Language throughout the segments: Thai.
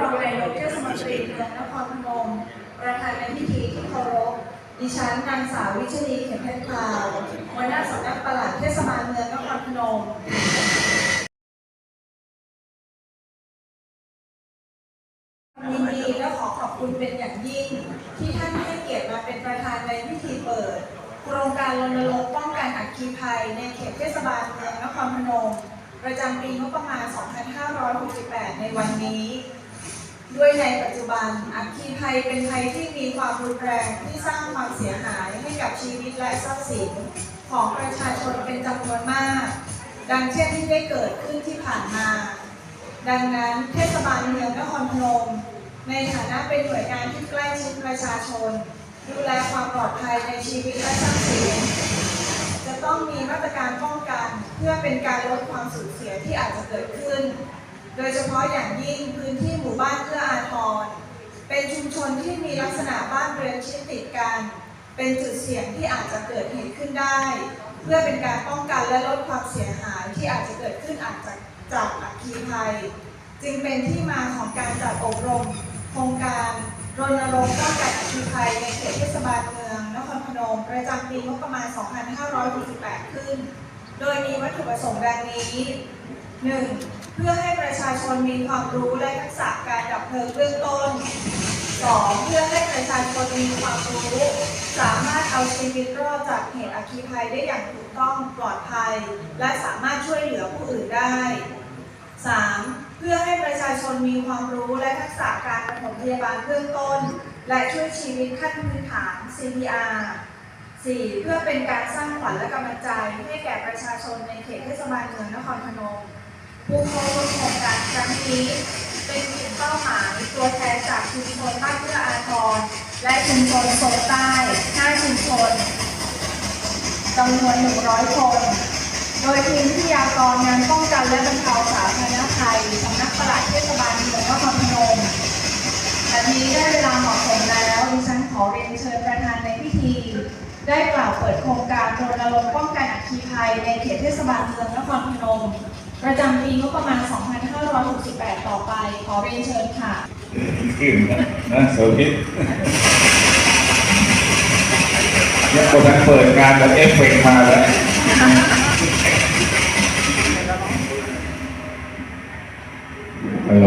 รองนายกเทศมนตรีเมืองนครพนม ประธานในพิธีที่เคารพ ดิฉันนางสาววิชรีเข็มเพชรพราวหัวหน้าสำนักปลัดเทศบาลเมืองนครพนมยินดีและขอขอบคุณเป็นอย่างยิ่ง ที่ท่านให้เกียรติมาเป็นประธานในพิธีเปิด โครงการรณรงค์ป้องกันอัคคีภัย ในเขตเทศบาลเมืองนครพนม ประจำปีงบประมาณ 2568 ในวันนี้ ด้วยในปัจจุบัน อัคคีภัยเป็นภัยที่มีความรุนแรงที่สร้างความเสียหายให้กับชีวิตและทรัพย์สินของประชาชนเป็นจำนวนมาก ดังเช่นที่ได้เกิดขึ้นที่ผ่านมา ดังนั้นเทศบาลเมืองนครพนมในฐานะเป็นหน่วยงานที่ใกล้ชิดประชาชน ดูแลความปลอดภัยในชีวิตและทรัพย์สินจะต้องมีมาตรการป้องกันเพื่อเป็นการลดความสูญเสียที่อาจจะเกิดขึ้น โดยเฉพาะอย่างยิ่งพื้นที่หมู่บ้านเอื้ออาทร เป็นชุมชนที่มีลักษณะบ้านเรือนชิดติดกัน เป็นจุดเสี่ยงที่อาจจะเกิดเหตุขึ้นได้ เพื่อเป็นการป้องกันและลดความเสียหายที่อาจจะเกิดขึ้นอาจจะจากอัคคีภัย จึงเป็นที่มาของการจัดอบรม โครงการรณรงค์ป้องกันอัคคีภัยในเขตเทศบาลเมืองนครพนมประจำปีงบประมาณ 2568 ขึ้น โดยมีวัตถุประสงค์ดังนี้ 1. เพื่อให้ประชาชนมีความรู้และทักษะการดับเพลิงเบื้องต้น 2. เพื่อให้ประชาชนมีความรู้ สามารถเอาชีวิตรอดจากเหตุอัคคีภัยได้อย่างถูกต้องปลอดภัย และสามารถช่วยเหลือผู้อื่นได้ 3. เพื่อให้ประชาชนมีความรู้และทักษะการปฐมพยาบาลเบื้องต้น และช่วยชีวิตขั้นพื้นฐาน CPR 4. เพื่อเป็นการสร้างขวัญและกำลังใจให้แก่ประชาชนในเขตเทศบาลเมืองนครพนม ผู้เข้าร่วมโครงการครั้งนี้ เป็นกลุ่มเป้าหมายตัวแทนจากชุมชนบ้านเพื่ออาทรและชุมชนโซนใต้5ชุมชนจำนวน 100 คน โดยทีมวิทยากรงานป้องกันและบรรเทาสาธารณภัยสำนักปลัดเทศบาลเมืองนครพนมแต่นี้ได้เวลาเหมาะสมแล้วดิฉันขอเรียนเชิญประธานในพิธี ได้กล่าวเปิดโครงการรณรงค์ป้องกันอัคคีภัยในเขตเทศบาลเมืองนครพนม ประจำปีงบประมาณ 2568 ต่อไป ขอเรียนเชิญค่ะขึ้นนะนะโสภิตยังคนนั้นเปิดงานแล้วเอฟเฟกต์มาแล้วฮัลโหล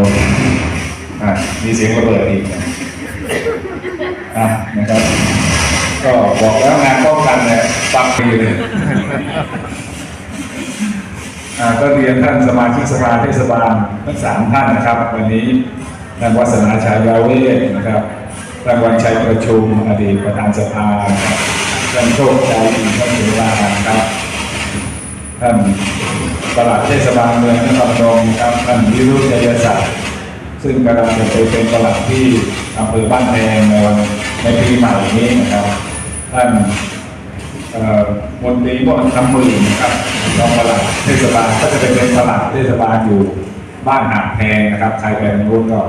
อะมีเสียงระเบิดอีกนะอะนะครับ ก็บอกแล้วงานป้องกันเนี่ยปักปีเลยอ่า ก็เรียนท่านสมาชิกสภาเทศบาลทั้งสามท่านนะครับ วันนี้ท่านวัฒนาชัยยาเวศนะครับท่านวันชัยประชุมอดีตประธานสภาครับท่านโชคชัยอินทร์เสราครับ ท่านปลัดเทศบาลเมืองนครพนมครับท่านวิรุธยศักดิ์ซึ่งกำลังจะไปเป็นปลัดที่อำเภอบ้านแพงในวันในปีใหม่นี้นะครับ ท่าน มนตรีมนคำมือนะครับรองปลัดเทศบาลก็จะเป็นปลัดเทศบาลอยู่บ้านหางแพงนะครับใครไปนู้นก็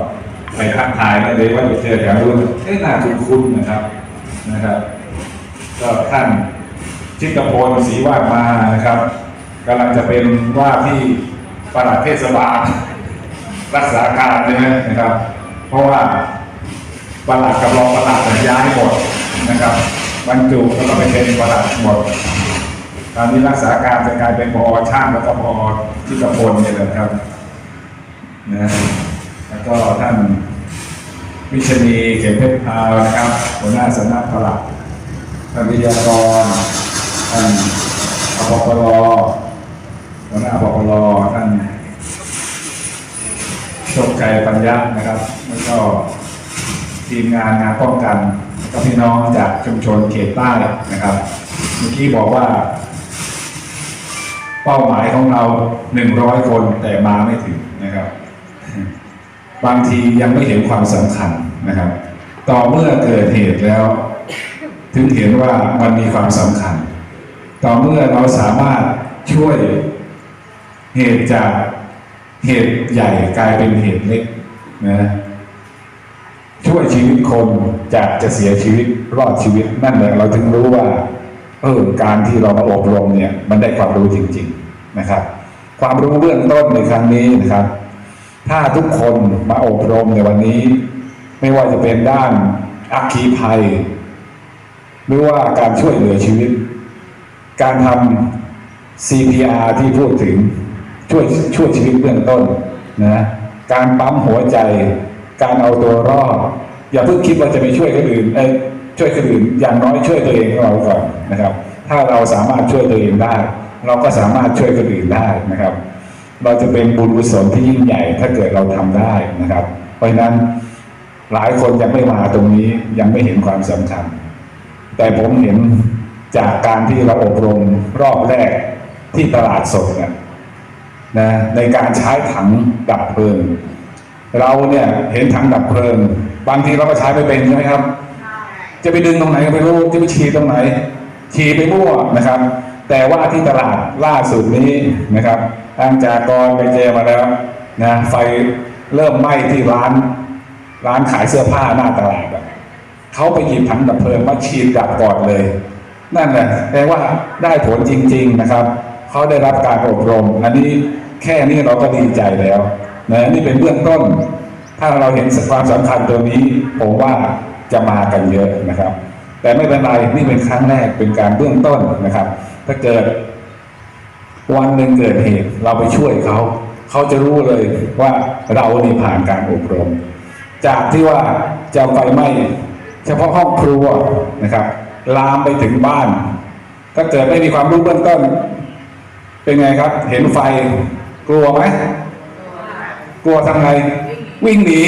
ไปทักทายได้เลยว่าจะเจอแถวนู้นเอ๊ะน่าคุ้นๆนะครับนะครับ ก็ท่านชิตพลศรีว่ามานะครับกำลังจะเป็นว่าที่ประหลัดเทศบาลรักษาการใช่ไหมนะครับ เพราะว่าประหลัดกับรองปลัดย้ายหมดนะครับ บรรจุแล้วก็ไปเป็นประหลัดหมดตอนนี้รักษาการจะกลายเป็นพอช่างแล้วก็พอที่กระพลเนี่ยนะครับนะแล้วก็ท่านวิชนีเข็มเพชรพาวนะครับหัวหน้าสำนักปลัดท่านวิทยากรท่านอปปรหัวหน้าอปปรท่านโชคชัยปัญญานะครับ แล้วก็ทีมงานงานป้องกัน พี่น้องจากชุมชนเขตใต้นะครับเมื่อกี้บอกว่า เป้าหมายของเราหนึ่งร้อยคนแต่มาไม่ถึงนะครับ บางทียังไม่เห็นความสำคัญนะครับ ต่อเมื่อเกิดเหตุแล้ว ถึงเห็นว่ามันมีความสำคัญ ต่อเมื่อเราสามารถช่วยเหตุจากเหตุใหญ่กลายเป็นเหตุเล็กนะ ช่วยชีวิตคนจากจะเสียชีวิตรอดชีวิตนั่นแหละเราถึงรู้ว่าเออการที่เรามาอบรมเนี่ย มันได้ความรู้จริง ๆนะครับ ความรู้เบื้องต้นในครั้งนี้นะครับ ถ้าทุกคนมาอบรมในวันนี้ ไม่ว่าจะเป็นด้านอัคคีภัย หรือว่าการช่วยเหลือชีวิต การทำ CPR ที่พูดถึงช่วยช่วยชีวิตเบื้องต้นนะการปั๊มหัวใจ การเอาตัวรอดอย่าเพิ่งคิดว่าจะไปช่วยคนอื่นเอ้ช่วยคนอื่นอย่างน้อยช่วยตัวเองของเราก่อนนะครับ ถ้าเราสามารถช่วยตัวเองได้ เราก็สามารถช่วยคนอื่นได้นะครับ เราจะเป็นบุญกุศลที่ยิ่งใหญ่ถ้าเกิดเราทำได้นะครับ เพราะฉะนั้นหลายคนยังไม่มาตรงนี้ยังไม่เห็นความสำคัญ แต่ผมเห็นจากการที่เราอบรมรอบแรกที่ตลาดสดนะในการใช้ถังดับเพลิง เราเนี่ยเห็นถังดับเพลิง บางทีเราก็ใช้ไม่เป็นใช่ไหมครับ จะไปดึงตรงไหนก็ไม่รู้จะไปฉีดตรงไหน ฉีดไปมั่วนะครับ แต่ว่าที่ตลาดล่าสุดนี้นะครับทางจากรไปเจอมาแล้วนะไฟเริ่มไหม้ที่ร้าน ร้านขายเสื้อผ้าหน้าตลาดอะเขาไปหยิบถังดับเพลิงมาฉีดดับก่อนเลย นั่นแหละแปลว่าได้ผลจริง ๆนะครับเขาได้รับการอบรม อันนี้แค่นี้เราก็ดีใจแล้ว นะนี่เป็นเบื้องต้น ถ้าเราเห็นความสำคัญตัวนี้ผมว่าจะมากันเยอะนะครับ แต่ไม่เป็นไรนี่เป็นครั้งแรกเป็นการเบื้องต้นนะครับ ถ้าเกิด วันหนึ่งเกิดเหตุเราไปช่วยเขาเขาจะรู้เลยว่าเรานี่ผ่านการอบรม จากที่ว่าจะไฟไหม้เฉพาะห้องครัวนะครับลามไปถึงบ้าน ถ้าเกิดไม่มีความรู้เบื้องต้น เป็นไงครับ เห็นไฟกลัวไหม กลัวทำไง วิ่งหนี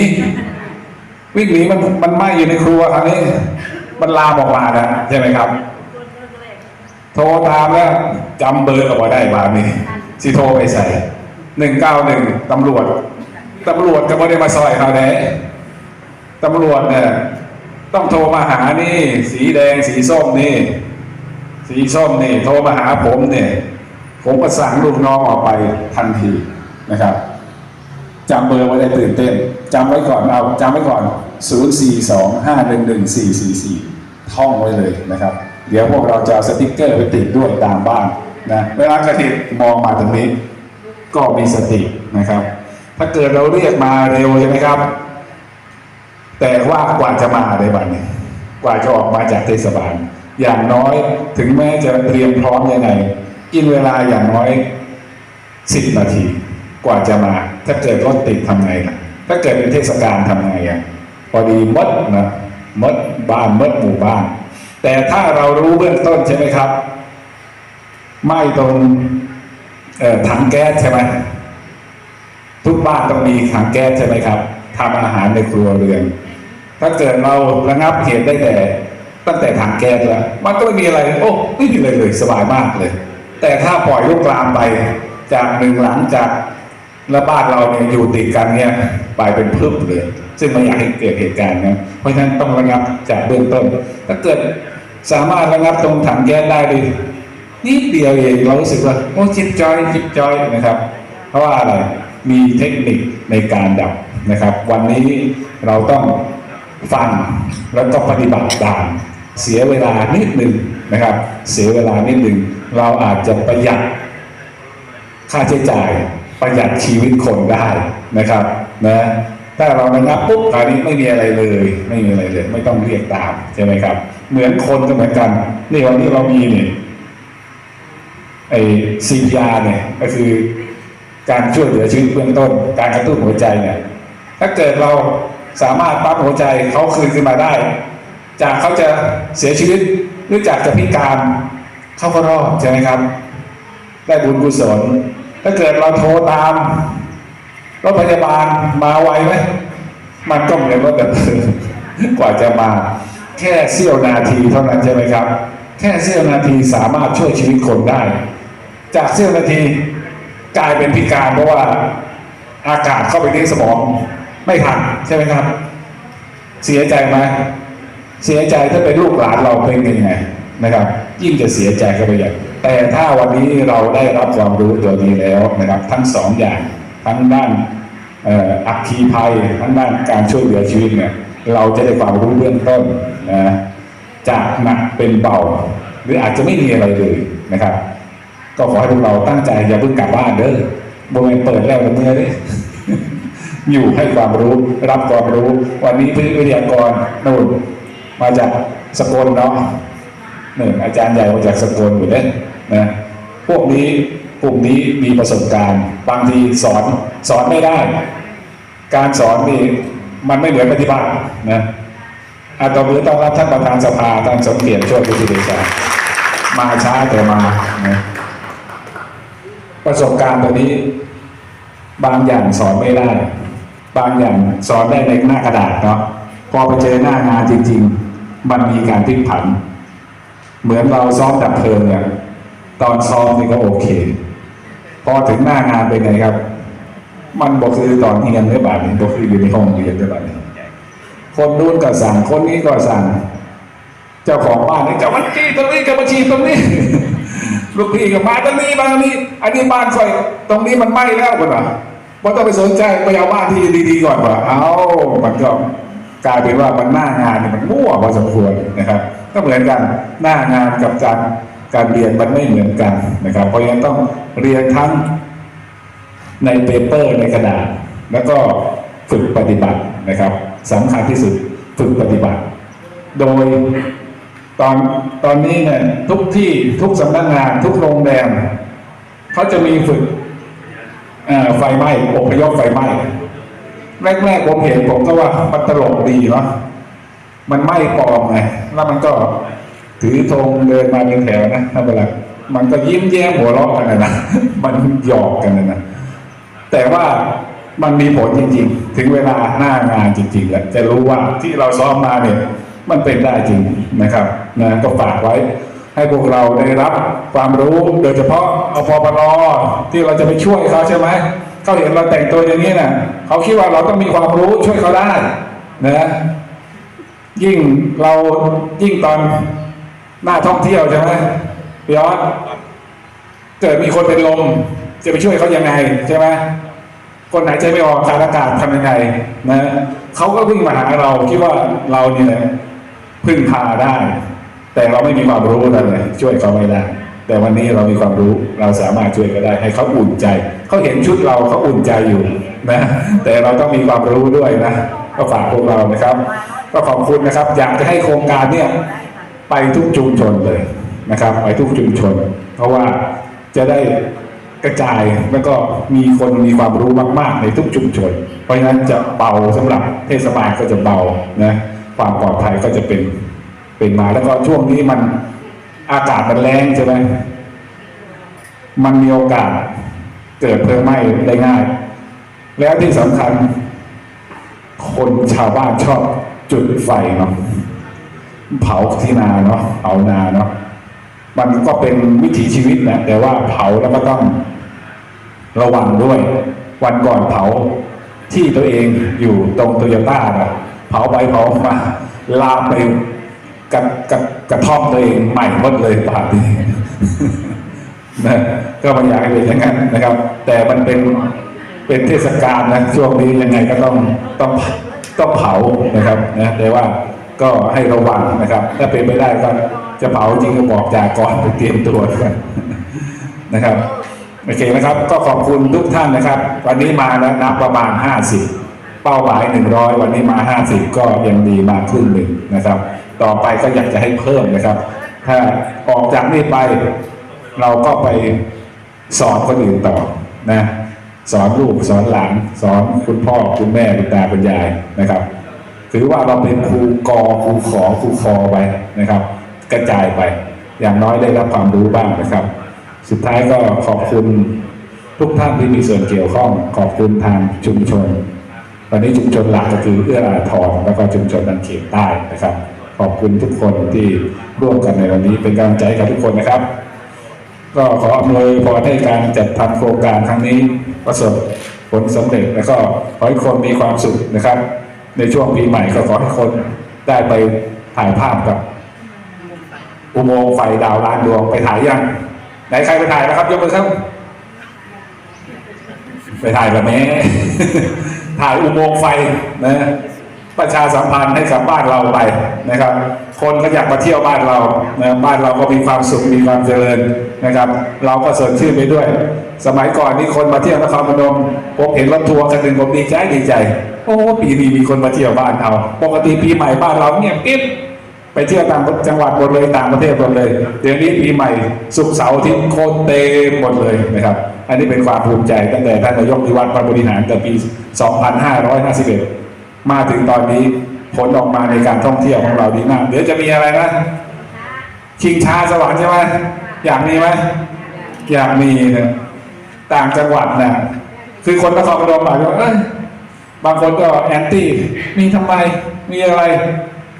วิ่งหนีมันมันไหม้อยู่ในครัวคราวนี้ มันลามออกมาแล้วใช่ไหมครับ โทรตามแล้วจำเบอร์ออกมาได้บานนี้สิโทรไปใส่หนึ่งเก้าหนึ่งตำรวจตำรวจก็ไม่ได้มาซอยเขาแน่ตำรวจเนี่ยต้องโทรมาหานี่ สีแดงสีส้มนี่ สีส้มนี่ โทรมาหาผมเนี่ย ผมก็สั่งลูกน้องออกไปทันทีนะครับ จำเบอร์ไว้ได้ตื่นเต้นจำไว้ก่อนเอาจำไว้ก่อน 0 4 2 5 1 1 4 4 4 ท่องไว้เลยนะครับ เดี๋ยวพวกเราจะเอาสติ๊กเกอร์ไปติดด้วยตามบ้านนะเวลากระติดมองมาตรงนี้ ก็มีสตินะครับ ถ้าเกิดเราเรียกมาเร็วใช่ไหมครับ แต่ว่ากว่าจะมาในบัดนี้กว่าจะออกมาจากเทศบาล อย่างน้อยถึงแม้จะเตรียมพร้อมยังไง กินเวลาอย่างน้อยสิบนาที กว่าจะมา ถ้าเกิดรถติดทำไงล่ะ ถ้าเกิดเป็นเทศกาลทำไงอะพอดีมดนะมดบ้านมดหมู่บ้าน แต่ถ้าเรารู้เบื้องต้นใช่ไหมครับไม่ตรงถังแก๊สใช่ไหมทุกบ้านต้องมีถังแก๊สใช่ไหมครับทำอาหารในครัวเรือน ถ้าเกิดเราระงับเหตุได้แต่ตั้งแต่ถังแก๊สแล้วมันก็ไม่มีอะไร โอ้ไม่มีอะไรเลยสบายมากเลย แต่ถ้าปล่อยลุกลามไปจากหนึ่งหลังจาก แล้วบ้านเราเนี่ยอยู่ติดกันเนี่ยไปเป็นพึบเลย ซึ่งไม่อยากให้เกิดเหตุการณ์นะเพราะฉะนั้นต้องระงับจากเบื้องต้น ถ้าเกิดสามารถระงับตรงถังแก๊สได้เลยนิดเดียวเองเรารู้สึกว่าโอ้จิบจอยจิบจอยนะครับ เพราะว่าอะไรมีเทคนิคในการดับนะครับ วันนี้เราต้องฟังแล้วก็ปฏิบัติตามเสียเวลานิดหนึ่งนะครับ เสียเวลานิดหนึ่งเราอาจจะประหยัดค่าใช้จ่าย ประหยัดชีวิตคนได้นะครับนะถ้าเราระงับปุ๊บคราวนี้ไม่มีอะไรเลย ไม่มีอะไรเลย ไม่ต้องเรียกตามใช่ไหมครับ เหมือนคนก็เหมือนกัน นี่วันนี้เรามีเนี่ยไอ้ CPR เนี่ยก็คือการช่วยเหลือชีวิตเบื้องต้น การกระตุ้นหัวใจเนี่ยถ้าเกิดเราสามารถปั๊มหัวใจเขาคืนขึ้นมาได้ จากเขาจะเสียชีวิตหรือจากจะพิการเขาก็รอดใช่ไหมครับ ได้บุญกุศล ถ้าเกิดเราโทรตามรถพยาบาลมาไวไหมมันก็เหมือนรถดับเพลิงกว่าจะมา แค่เสี้ยวนาทีเท่านั้นใช่ไหมครับ แค่เสี้ยวนาทีสามารถช่วยชีวิตคนได้ จากเสี้ยวนาทีกลายเป็นพิการเพราะว่าอากาศเข้าไปในสมองไม่ทันใช่ไหมครับ เสียใจไหมเสียใจถ้าเป็นลูกหลานเราเป็นยังไงนะครับ ยิ่งจะเสียใจเข้าไปใหญ่ แต่ถ้าวันนี้เราได้รับความรู้ตัวนี้แล้วนะครับ ทั้งสองอย่างทั้งด้านอัคคีภัยทั้งด้านการช่วยเหลือชีวิตเนี่ยเราจะได้ความรู้เบื้องต้นนะจากหนักเป็นเบาหรืออาจจะไม่มีอะไรเลยนะครับ ก็ขอให้พวกเราตั้งใจอย่าเพิ่งกลับบ้านเด้อโมเมเปิดแล้วเมื่อเด้อยู่ให้ความรู้รับความรู้ วันนี้วิทยากรนู่นมาจากสกลเนาะหนึ่งอาจารย์ใหญ่มาจากสกลอยู่เนี่ย นะพวกนี้กลุ่มนี้มีประสบการณ์ บางทีสอนสอนไม่ได้ การสอนนี่มันไม่เหมือนปฏิบัตินะอาตมือต้องรับท่านประธานสภาท่านสมเกียรติโชติพิเดชามาช้าแต่มานะประสบการณ์ตัวนี้ บางอย่างสอนไม่ได้ บางอย่างสอนได้ในหน้ากระดาษเนาะพอไปเจอหน้างานจริง ๆ มันมีการพลิกผัน เหมือนเราซ้อมดับเพลิงเนี่ย ตอนซ้อมนี่ก็โอเค พอถึงหน้างานเป็นไงครับ มันบอกคือตอนเรียนได้บาทนี่บอกคืออยู่ในห้องเรียนได้บาทนี่คนนู้นก็สั่งคนนี้ก็สั่ง เจ้าของบ้านนี่จะมาจี้ตรงนี้จะมาชี้ตรงนี้ลูกพี่ก็มาตรงนี้มาตรงนี้ อันนี้บ้านคอยตรงนี้มันไหม้แล้วคนอะว่าต้องไปสนใจไปเอาบ้านที่ดีๆก่อนว่ะเอามันก็กลายเป็นว่ามันหน้างานเนี่ยมันมั่วพอสมควรนะครับ ก็เหมือนกันหน้างานกับการ การเรียนมันไม่เหมือนกันนะครับ เพราะฉะนั้นต้องเรียนทั้งในเปเปอร์ในกระดาษ แล้วก็ฝึกปฏิบัตินะครับสำคัญที่สุดฝึกปฏิบัติ โดยตอนตอนนี้เนี่ยทุกที่ทุกสำนักงาน ทุกโรงแรมเขาจะมีฝึกไฟไหม้อพยพไฟไหม้แรกๆผมเห็นผมก็ว่ามันตลกดีเนาะมันไหม้ปลอมไงแล้วมันก็ ถือธงเดินมาเป็นแถวนะถ้าเวลามันก็ยิ้มแย้มหัวเราะกันนะนะมันหยอกกันนะนะแต่ว่ามันมีผลจริง ๆ ถึงเวลาหน้างานจริงๆแหล้วจะรู้ว่าที่เราซ้อมมาเนี่ยมันเป็นได้จริงนะครับนะก็ฝากไว้ ให้พวกเราได้รับความรู้โดยเฉพาะอพปรที่เราจะไปช่วยเขาใช่ไหมเขาเห็นเราแต่งตัวอย่างนี้น่ะเขาคิดว่าเราต้องมีความรู้ช่วยเขาได้นะยิ่งเรายิ่งตอน หน้าท่องเที่ยวใช่ไหมพี่ออสเกิดมีคนเป็นลม จะไปช่วยเขายังไงใช่ไหมคนไหายใจไม่ออกขาดอากาศทำยังไงนะเขาก็วิ่งมาหาเราคิดว่าเราเนี่ยพึ่งพาได้ แต่เราไม่มีความรู้นั่นเลยช่วยเขาไม่ได้ แต่วันนี้เรามีความรู้เราสามารถช่วยก็ได้ ให้เขาอุ่นใจเขาเห็นชุดเราเขาอุ่นใจอยู่นะ แต่เราต้องมีความรู้ด้วยนะก็ฝากพวกเรานะครับ ก็ขอบคุณนะครับ อยากจะให้โครงการเนี่ย ไปทุกชุมชนเลยนะครับ ไปทุกชุมชน เพราะว่าจะได้กระจายแล้วก็มีคนมีความรู้มาก ๆ ในทุกชุมชน เพราะฉะนั้นจะเบาสำหรับเทศบาลก็จะเบานะความปลอดภัยก็จะเป็นเป็นมาแล้วก็ช่วงนี้มันอากาศมันแรงใช่ไหมมันมีโอกาสเกิดเพลิงไหม้ได้ง่าย แล้วที่สำคัญ คนชาวบ้านชอบจุดไฟเนาะ เผาที่นาเนาะเผานาเนาะมันก็เป็นวิถีชีวิตแหละแต่ว่าเผาแล้วก็ต้องระวังด้วย วันก่อนเผาที่ตัวเองอยู่ตรงโตโยต้าอะเผาไปเผามาลามไปกระกระกระท่อมตัวเองใหม่หมดเลยป่านนี้นะก็ไมันอยากให้เป็นอย่างนั้นนะครับ แต่มันเป็นเป็นเทศกาลนะช่วงนี้ยังไงก็ต้องต้องต้องเผานะครับนะแต่ว่า ก็ให้ระวังนะครับ ถ้าเป็นไม่ได้ก็จะเผาจริงก็บอกจากก่อนไปเตรียมตัวด้วยนะครับโอเคนะครับ ก็ขอบคุณทุกท่านนะครับ วันนี้มาแล้วนับประมาณ 50 เป้าหมาย 100 วันนี้มา 50 ก็ยังดีมากครึ่งหนึ่งนะครับ ต่อไปก็อยากจะให้เพิ่มนะครับ ถ้าออกจากนี้ไปเราก็ไปสอนคนอื่นต่อนะสอนลูกสอนหลานสอนคุณพ่อคุณแม่คุณตาคุณยายนะครับ ถือว่าเราเป็นครูกอครูขอครูคอไปนะครับ กระจายไป อย่างน้อยได้รับความรู้บ้างนะครับ สุดท้ายก็ขอบคุณทุกท่านที่มีส่วนเกี่ยวข้องขอบคุณทางชุมชนตอนนี้ชุมชนหลักก็คือเอื้ออาทรแล้วก็ชุมชนดันเขตใต้นะครับ ขอบคุณทุกคนที่ร่วมกันในวันนี้เป็นกำลังใจกับทุกคนนะครับ ก็ขออำนวยพรให้การจัดทำโครงการครั้งนี้ประสบผลสำเร็จแล้วก็ขอให้คนมีความสุขนะครับ ในช่วงปีใหม่ก็ขอให้คนได้ไปถ่ายภาพกับอุโมงค์ไฟดาวล้านดวงไปถ่ายยังไหนใครไปถ่ายนะครับยกมือครับ ไปถ่ายแบบนี้ถ่ายอุโมงค์ไฟนะประชาสัมพันธ์ให้กับบ้านเราไปนะครับ คนก็อยากมาเที่ยวบ้านเรานะบ้านเราก็มีความสุขมีความเจริญ นะครับ เราก็สดชื่นไปด้วย สมัยก่อนนี่คนมาเที่ยวนครพนมผมเห็นรถทัวร์คันหนึ่งผมดีใจดีใจ โอ้ปีนี้มีคนมาเที่ยวบ้านเราปกติปีใหม่บ้านเราเงียบกิ๊บไปเที่ยวต่างจังหวัดหมดเลยต่างประเทศหมดเลยเดี๋ยวนี้ปีใหม่สุขเสาร์ที่โคนเต็มหมดเลยนะครับ อันนี้เป็นความภูมิใจตั้งแต่ท่านนายกนิวัฒน์มาบริหารแต่ปี 2551 มาถึงตอนนี้ผลออกมาในการท่องเที่ยวของเราดีมาก เดี๋ยวจะมีอะไรนะชิงช้าสวรรค์ใช่ไหม อยากมีไหมอยากมีนะต่างจังหวัดนะคือคนนครพนมอาจจะว่าเอ้ยบางคนก็แอนตี้มีทำไมมีอะไร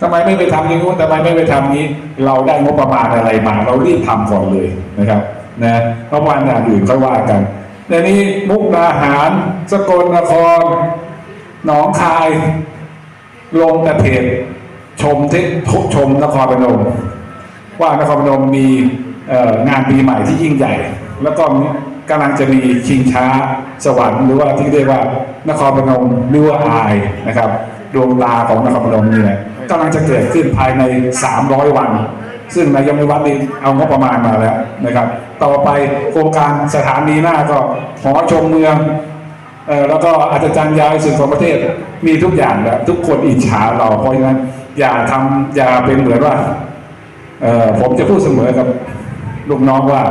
ทำไมไม่ไปทำอย่างนู้นทำไมไม่ไปทำนี้ เราได้งบประมาณอะไรมา เรารีบทำก่อนเลยนะครับนะเพราะวันอย่างอื่นค่อยว่ากันในนี้มุกดาหาร สกลนครหนองคาย ลงแต่เพจชมที่ชมนครพนมว่านครพนมมี งานปีใหม่ที่ยิ่งใหญ่ แล้วก็กำลังจะมีชิงช้าสวรรค์หรือว่าที่เรียกว่านครพนมหรือว่าอายนะครับดวงตาของนครพนมนี่แหละกำลังจะเกิดขึ้นภายใน 300 วัน ซึ่งนายกนิวัฒน์นี่เอางบประมาณมาแล้วนะครับ ต่อไปโครงการสถานีหน้าก็หอชมเมืองออแล้วก็อาจารย์ยาวสุดของประเทศมีทุกอย่างแล้วทุกคนอิจฉาเราเพราะฉะนั้นอย่าทำอย่าเป็นเหมือนว่าผมจะพูดเสมอกับ ลูกน้องว่า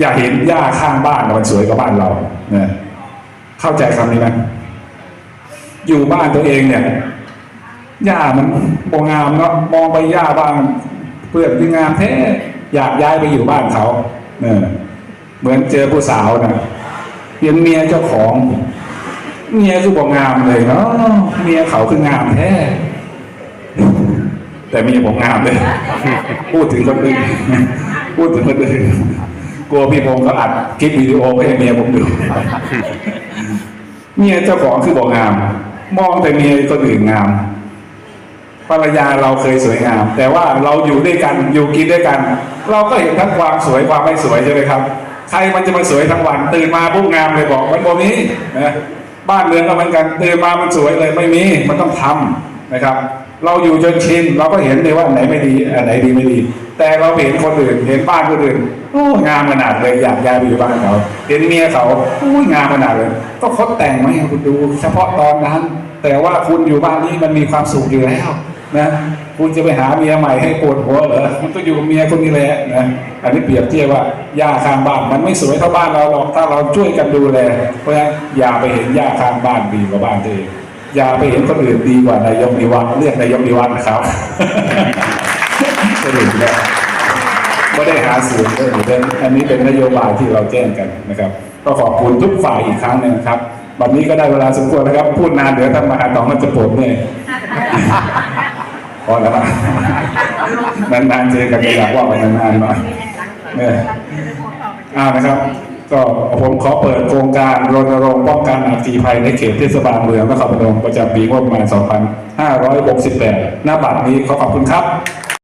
อย่าเห็นหญ้าข้างบ้านมันสวยกว่าบ้านเรานะเข้าใจคำนี้ไหมอยู่บ้านตัวเองเนี่ยหญ้ามันบงามเนาะมองไปหญ้าบ้านเปลือนที่งามแท้อยากย้ายไปอยู่บ้านเขาเออเหมือนเจอผู้สาวนะเห็นเมียเจ้าของ เมียคือบอกงามเลยเนาะเมียเขาคืองามแท้แต่เมียผมงามเลย พูดถึงคนอื่น พูดถึงคนอื่นกลัวพี่พงศ์เขาอัดคลิปวิดีโอไปให้เมียผมดูเมียเจ้าของคือบอกงาม มองแต่เมียคนอื่นงามภรรยาเราเคยสวยงาม แต่ว่าเราอยู่ด้วยกันอยู่กินด้วยกัน เราก็เห็นทั้งความสวยความไม่สวยใช่ไหมครับใครมันจะมาสวยทั้งวัน ตื่นมาปุ๊บงามเลยบอกมันโมนี้นะบ้านเรือนก็เหมือนกันตื่นมามันสวยเลยไม่มีมันต้องทำนะครับ เราอยู่จนชินเราก็เห็นเลยว่าไหนไม่ดีอันไหนดีไม่ดี แต่เราเห็นคนอื่น เห็นบ้านคนอื่นโอ้งามขนาดเลยอยากย้ายไปอยู่บ้านเขาเห็นเมียเขาโอ้ยงามขนาดเลยก็เขาแต่งมาให้คุณดู เฉพาะตอนนั้น แต่ว่าคุณอยู่บ้านนี้มันมีความสุขอยู่แล้วนะคุณจะไปหาเมียใหม่ให้ปวดหัวเหรอคุณต้องอยู่กับเมียคนนี้แหละนะอันนี้เปรียบเทียบว่าหญ้าข้างบ้านมันไม่สวยเท่าบ้านเราหรอกถ้าเราช่วยกันดูแลเพราะฉะนั้นอย่าไปเห็นหญ้าข้างบ้านดีกว่าบ้านตัวเอง อย่าไปเห็นคนอื่นดีกว่านายกนิวัฒน์เรียกนายกนิวัฒน์นะครับก็ดูแล้วไม่ได้หาเสียงเลยเป็นอันนี้เป็นนโยบายที่เราแจ้งกันนะครับ ก็ขอบคุณทุกฝ่ายอีกครั้งหนึงครับวันนี้ก็ได้เวลาสมควรนะครับ พูดนานเดี๋ยวท่านมหาตองมันจะปวดเนี่ยพอแล้วนะนานๆเจอกันอยากว่าไปนานๆหน่อยเนี่ยอ่านะครับ ก็ผมขอเปิดโครงการรณรงค์ป้องกันอัคคีภัยในเขตเทศบาลเมืองนครพนมประจำปีงบประมาณ 2568 หน้าบัตรนี้ขอขอบคุณครับ